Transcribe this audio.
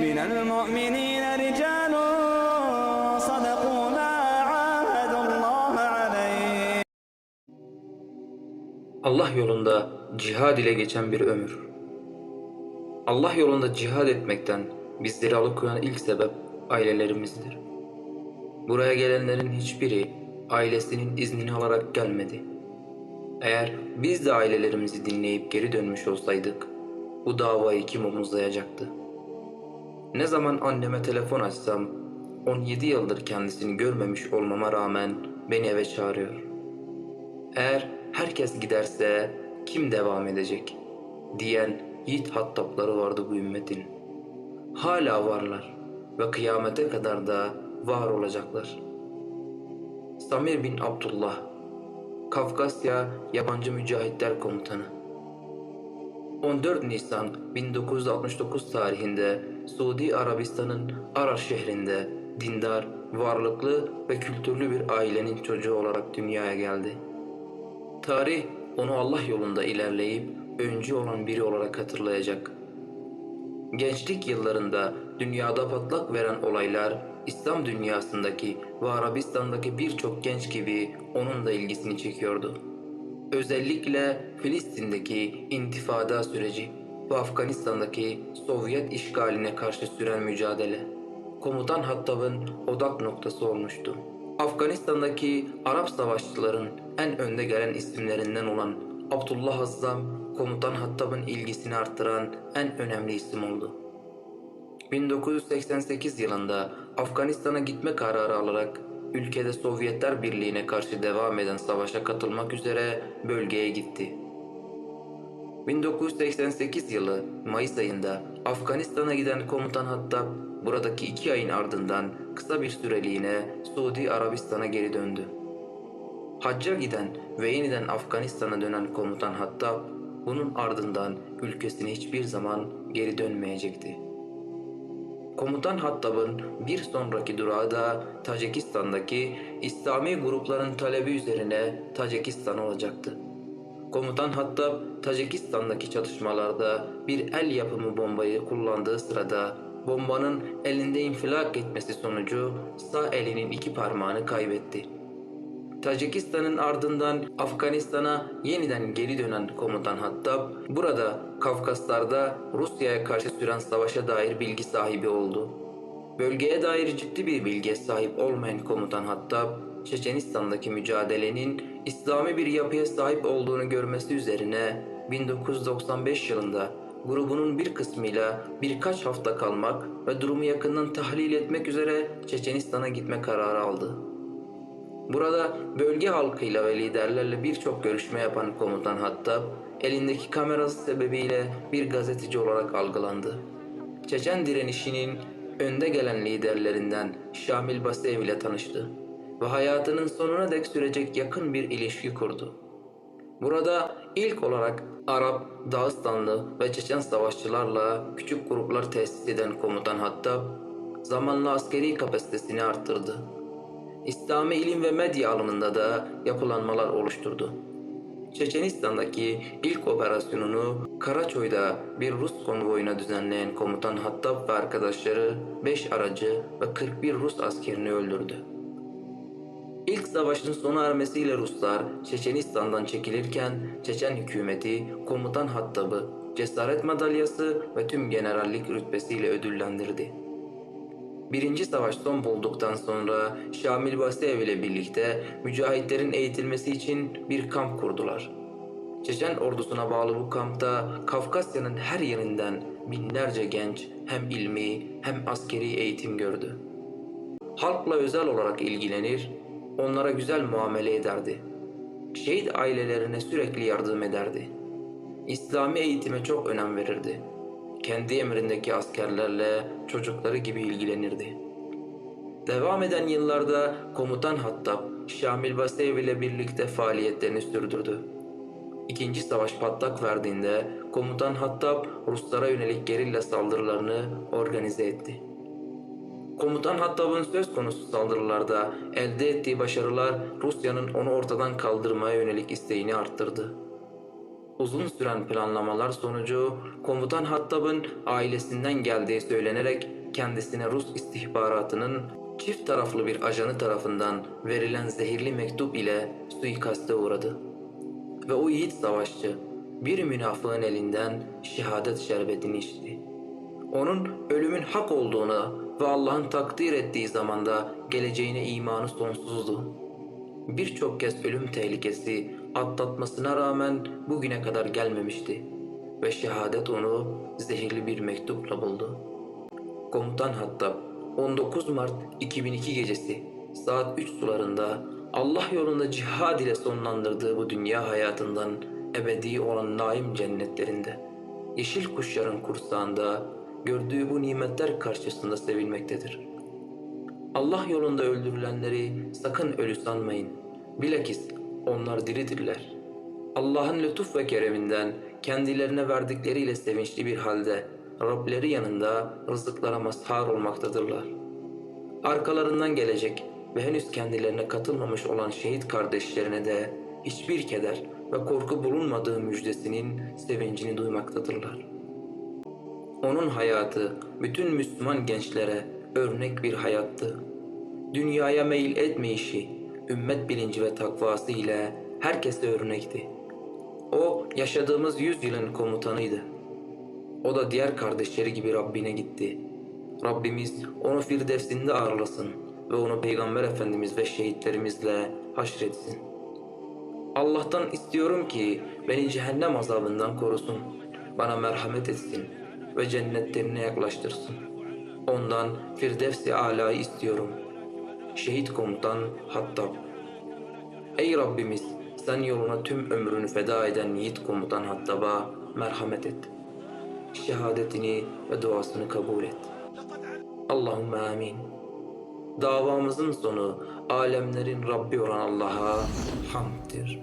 من المؤمنين رجال صدقوا ما عاهدوا الله عليه Allah yolunda cihad ile geçen bir ömür. Allah yolunda cihad etmekten bizleri alıkoyan ilk sebep ailelerimizdir. Buraya gelenlerin hiçbiri ailesinin iznini alarak gelmedi. Eğer biz de ailelerimizi dinleyip geri dönmüş olsaydık, bu davayı kim omuzlayacaktı? Ne zaman anneme telefon açsam, 17 yıldır kendisini görmemiş olmama rağmen beni eve çağırıyor. Eğer herkes giderse kim devam edecek? Diyen yiğit hattapları vardı bu ümmetin. Hala varlar ve kıyamete kadar da var olacaklar. Samir bin Abdullah, Kafkasya Yabancı Mücahitler Komutanı 14 Nisan 1969 tarihinde Suudi Arabistan'ın Arar şehrinde dindar, varlıklı ve kültürlü bir ailenin çocuğu olarak dünyaya geldi. Tarih onu Allah yolunda ilerleyip öncü olan biri olarak hatırlayacak. Gençlik yıllarında dünyada patlak veren olaylar İslam dünyasındaki ve Arabistan'daki birçok genç gibi onun da ilgisini çekiyordu. Özellikle Filistin'deki intifada süreci ve Afganistan'daki Sovyet işgaline karşı süren mücadele, komutan Hattab'ın odak noktası olmuştu. Afganistan'daki Arap savaşçıların en önde gelen isimlerinden olan Abdullah Azzam, komutan Hattab'ın ilgisini arttıran en önemli isim oldu. 1988 yılında Afganistan'a gitme kararı alarak ülkede Sovyetler Birliği'ne karşı devam eden savaşa katılmak üzere bölgeye gitti. 1988 yılı Mayıs ayında Afganistan'a giden komutan Hattab buradaki iki ayın ardından kısa bir süreliğine Suudi Arabistan'a geri döndü. Hacca giden ve yeniden Afganistan'a dönen komutan Hattab bunun ardından ülkesine hiçbir zaman geri dönmeyecekti. Komutan Hattab'ın bir sonraki durağı da Tacikistan'daki İslami grupların talebi üzerine Tacikistan olacaktı. Komutan Hattab, Tacikistan'daki çatışmalarda bir el yapımı bombayı kullandığı sırada bombanın elinde infilak etmesi sonucu sağ elinin iki parmağını kaybetti. Tacikistan'ın ardından Afganistan'a yeniden geri dönen komutan Hattab, burada Kafkaslar'da Rusya'ya karşı süren savaşa dair bilgi sahibi oldu. Bölgeye dair ciddi bir bilgiye sahip olmayan komutan Hattab, Çeçenistan'daki mücadelenin İslami bir yapıya sahip olduğunu görmesi üzerine 1995 yılında grubunun bir kısmıyla birkaç hafta kalmak ve durumu yakından tahlil etmek üzere Çeçenistan'a gitme kararı aldı. Burada bölge halkıyla ve liderlerle birçok görüşme yapan komutan Hattab, elindeki kamerası sebebiyle bir gazeteci olarak algılandı. Çeçen direnişinin önde gelen liderlerinden Şamil Basev ile tanıştı ve hayatının sonuna dek sürecek yakın bir ilişki kurdu. Burada ilk olarak Arap, Dağıstanlı ve Çeçen savaşçılarla küçük gruplar tesis eden komutan Hattab, zamanla askeri kapasitesini arttırdı. İslami ilim ve medya alanında da yapılanmalar oluşturdu. Çeçenistan'daki ilk operasyonunu Karaçoy'da bir Rus konvoyuna düzenleyen komutan Hattab ve arkadaşları 5 aracı ve 41 Rus askerini öldürdü. İlk savaşın sona ermesiyle Ruslar Çeçenistan'dan çekilirken Çeçen hükümeti komutan Hattab'ı cesaret madalyası ve tüm generallik rütbesiyle ödüllendirdi. Birinci savaş son bulduktan sonra Şamil Basev ile birlikte mücahitlerin eğitilmesi için bir kamp kurdular. Çeçen ordusuna bağlı bu kampta Kafkasya'nın her yerinden binlerce genç hem ilmi hem askeri eğitim gördü. Halkla özel olarak ilgilenir, onlara güzel muamele ederdi. Şehit ailelerine sürekli yardım ederdi. İslami eğitime çok önem verirdi. Kendi emrindeki askerlerle çocukları gibi ilgilenirdi. Devam eden yıllarda komutan Hattab, Şamil Basev ile birlikte faaliyetlerini sürdürdü. İkinci savaş patlak verdiğinde komutan Hattab Ruslara yönelik gerilla saldırılarını organize etti. Komutan Hattab'ın söz konusu saldırılarda elde ettiği başarılar Rusya'nın onu ortadan kaldırmaya yönelik isteğini arttırdı. Uzun süren planlamalar sonucu komutan Hattab'ın ailesinden geldiği söylenerek kendisine Rus istihbaratının çift taraflı bir ajanı tarafından verilen zehirli mektup ile suikaste uğradı. Ve o yiğit savaşçı bir münafığın elinden şehadet şerbetini içti. Onun ölümün hak olduğuna ve Allah'ın takdir ettiği zamanda geleceğine imanı sonsuzdu. Birçok kez ölüm tehlikesi atlatmasına rağmen bugüne kadar gelmemişti ve şehadet onu zehirli bir mektupla buldu. Komutan Hattab 19 Mart 2002 gecesi saat 3 sularında Allah yolunda cihad ile sonlandırdığı bu dünya hayatından ebedi olan naim cennetlerinde yeşil kuşların kursağında gördüğü bu nimetler karşısında sevilmektedir. Allah yolunda öldürülenleri sakın ölü sanmayın. Bilakis onlar diridirler. Allah'ın lütuf ve kereminden kendilerine verdikleriyle sevinçli bir halde Rableri yanında rızıklara mazhar olmaktadırlar. Arkalarından gelecek ve henüz kendilerine katılmamış olan şehit kardeşlerine de hiçbir keder ve korku bulunmadığı müjdesinin sevincini duymaktadırlar. Onun hayatı bütün Müslüman gençlere örnek bir hayattı. Dünyaya meyil etmeyişi, ümmet bilinci ve takvası ile herkese örnekti. O yaşadığımız yüzyılın komutanıydı. O da diğer kardeşleri gibi Rabbine gitti. Rabbimiz onu Firdevs'inde ağırlasın ve onu Peygamber Efendimiz ve şehitlerimizle haşretsin. Allah'tan istiyorum ki beni cehennem azabından korusun, bana merhamet etsin ve cennetlerine yaklaştırsın. Ondan Firdevs-i Ala'yı istiyorum. Şehit komutan Hattab. Ey Rabbimiz sen yoluna tüm ömrünü feda eden yiğit komutan Hattab'a merhamet et. Şehadetini ve duasını kabul et. Allahümme amin. Davamızın sonu alemlerin Rabbi olan Allah'a hamddir.